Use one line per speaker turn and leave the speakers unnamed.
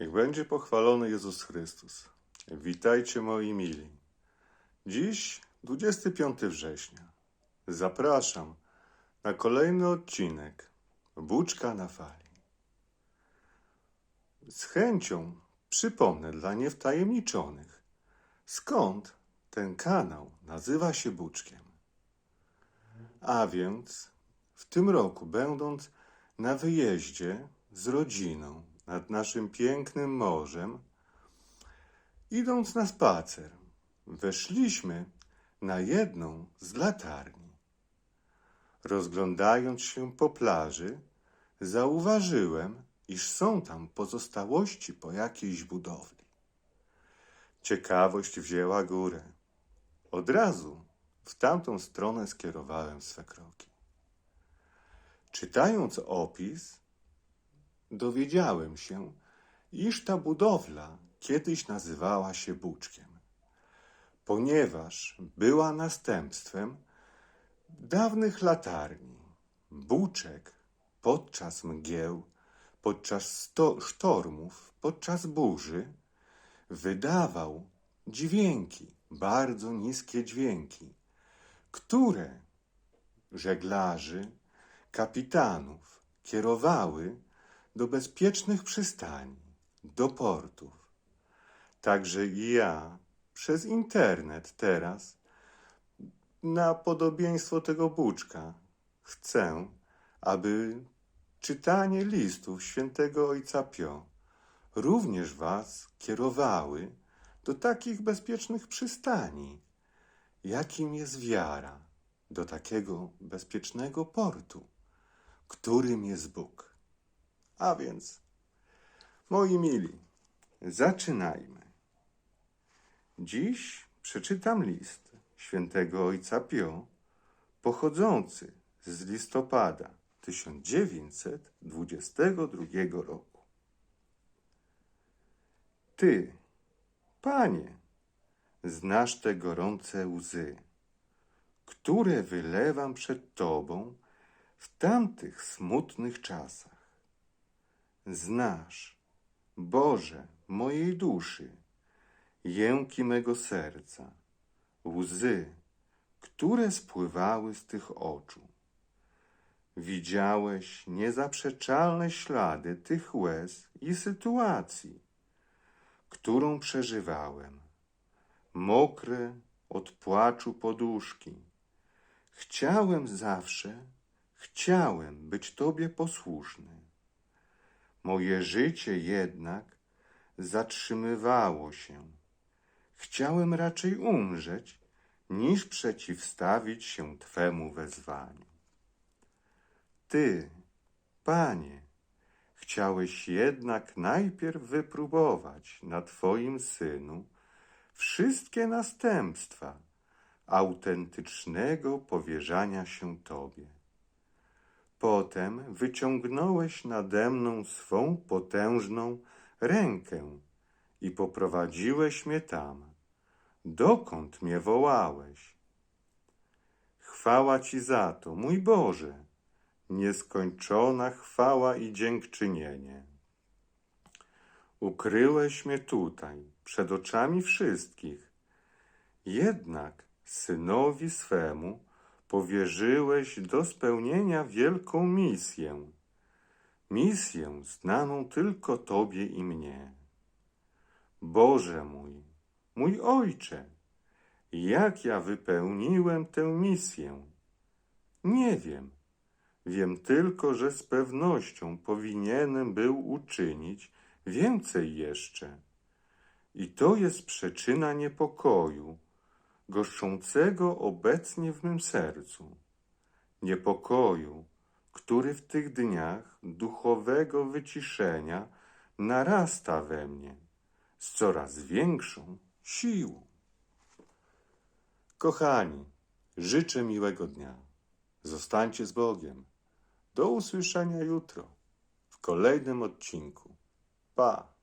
Niech będzie pochwalony Jezus Chrystus. Witajcie moi mili. Dziś 25 września. Zapraszam na kolejny odcinek Buczka na fali. Z chęcią przypomnę dla niewtajemniczonych, skąd ten kanał nazywa się Buczkiem. A więc w tym roku, będąc na wyjeździe z rodziną nad naszym pięknym morzem, idąc na spacer, weszliśmy na jedną z latarni. Rozglądając się po plaży, zauważyłem, iż są tam pozostałości po jakiejś budowli. Ciekawość wzięła górę. Od razu w tamtą stronę skierowałem swe kroki. Czytając opis, dowiedziałem się, iż ta budowla kiedyś nazywała się Buczkiem, ponieważ była następstwem dawnych latarni. Buczek podczas mgieł, podczas sztormów, podczas burzy wydawał dźwięki, bardzo niskie dźwięki, które żeglarzy, kapitanów kierowały do bezpiecznych przystani, do portów. Także i ja przez internet teraz na podobieństwo tego buczka chcę, aby czytanie listów świętego Ojca Pio również was kierowały do takich bezpiecznych przystani, jakim jest wiara, do takiego bezpiecznego portu, którym jest Bóg. A więc, moi mili, zaczynajmy. Dziś przeczytam list świętego Ojca Pio, pochodzący z listopada 1922 roku. Ty, Panie, znasz te gorące łzy, które wylewam przed Tobą w tamtych smutnych czasach. Znasz, Boże, mojej duszy, jęki mego serca, łzy, które spływały z tych oczu. Widziałeś niezaprzeczalne ślady tych łez i sytuacji, którą przeżywałem. Mokre od płaczu poduszki. Chciałem zawsze, chciałem być Tobie posłuszny. Moje życie jednak zatrzymywało się. Chciałem raczej umrzeć, niż przeciwstawić się Twemu wezwaniu. Ty, Panie, chciałeś jednak najpierw wypróbować na Twoim Synu wszystkie następstwa autentycznego powierzania się Tobie. Potem wyciągnąłeś nade mną swą potężną rękę i poprowadziłeś mnie tam, dokąd mnie wołałeś. Chwała Ci za to, mój Boże, nieskończona chwała i dziękczynienie. Ukryłeś mnie tutaj, przed oczami wszystkich, jednak synowi swemu powierzyłeś do spełnienia wielką misję, misję znaną tylko Tobie i mnie. Boże mój, mój Ojcze, jak ja wypełniłem tę misję? Nie wiem. Wiem tylko, że z pewnością powinienem był uczynić więcej jeszcze. I to jest przyczyna niepokoju, goszczącego obecnie w mym sercu. Niepokoju, który w tych dniach duchowego wyciszenia narasta we mnie z coraz większą siłą. Kochani, życzę miłego dnia. Zostańcie z Bogiem. Do usłyszenia jutro w kolejnym odcinku. Pa!